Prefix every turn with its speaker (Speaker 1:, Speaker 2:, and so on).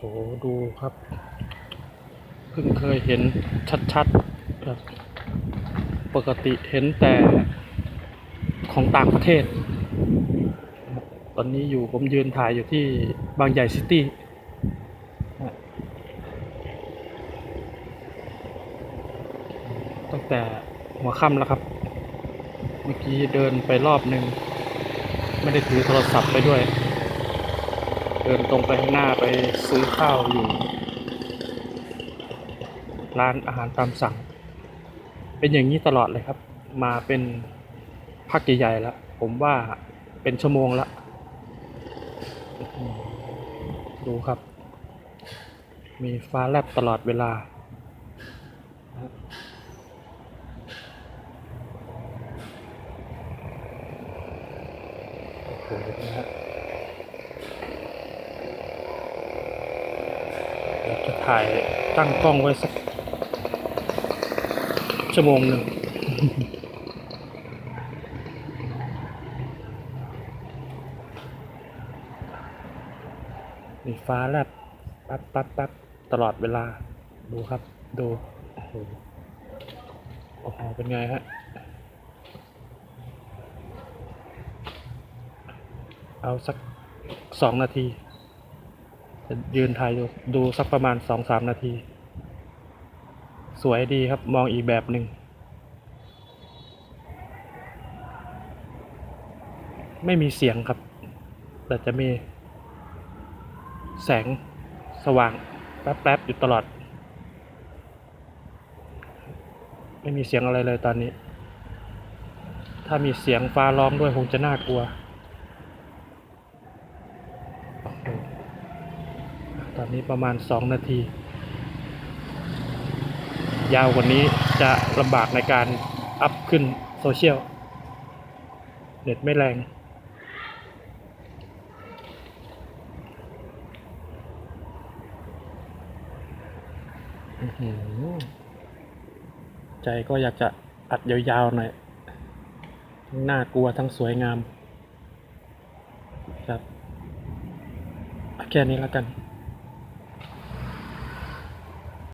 Speaker 1: โหดูครับ เพิ่งเคยเห็นชัดๆครับปกติเห็นแต่ของต่างประเทศ ตอนนี้อยู่ผมยืนถ่ายอยู่ที่บางใหญ่ซิตี้ตั้งแต่หัวค่ำแล้วครับ เมื่อกี้เดินไปรอบหนึ่ง ไม่ได้ถือโทรศัพท์ไปด้วย เดินตรงไปข้างหน้าไปซื้อข้าวอยู่ ร้านอาหารตามสั่ง เป็นอย่างนี้ตลอดเลยครับ มาเป็นพักใหญ่ๆแล้วผมว่าเป็นชั่วโมงละดูครับ มีฟ้าแลบตลอดเวลา โอ้โหนะฮะเดี๋ยวจะ ถ่ายตั้งกล้องไว้สักชั่วโมงหนึ่งมีฟ้าแลบปั๊บปั๊บปั๊บตลอดเวลา ดูครับ ดู โอ้โห โอ้โห เป็นไงฮะ เอาสักสองนาที จะยืนถ่ายดูดูสักประมาณสองสามนาที สวยดีครับมองอีกแบบหนึ่งไม่มีเสียงครับ แต่จะมี แสงสว่างแป๊บๆอยู่ตลอด ไม่มีเสียงอะไรเลยตอนนี้ ถ้ามีเสียงฟ้าร้องด้วยคงจะน่ากลัว โอ้โห ตอนนี้ประมาณสองนาที ยาวกว่านี้จะลำบากในการอัพขึ้นโซเชียล เน็ตไม่แรงใจก็อยากจะอัดยาวๆหน่อยทั้งน่ากลัวทั้งสวยงาม ครับ แค่นี้แล้วกัน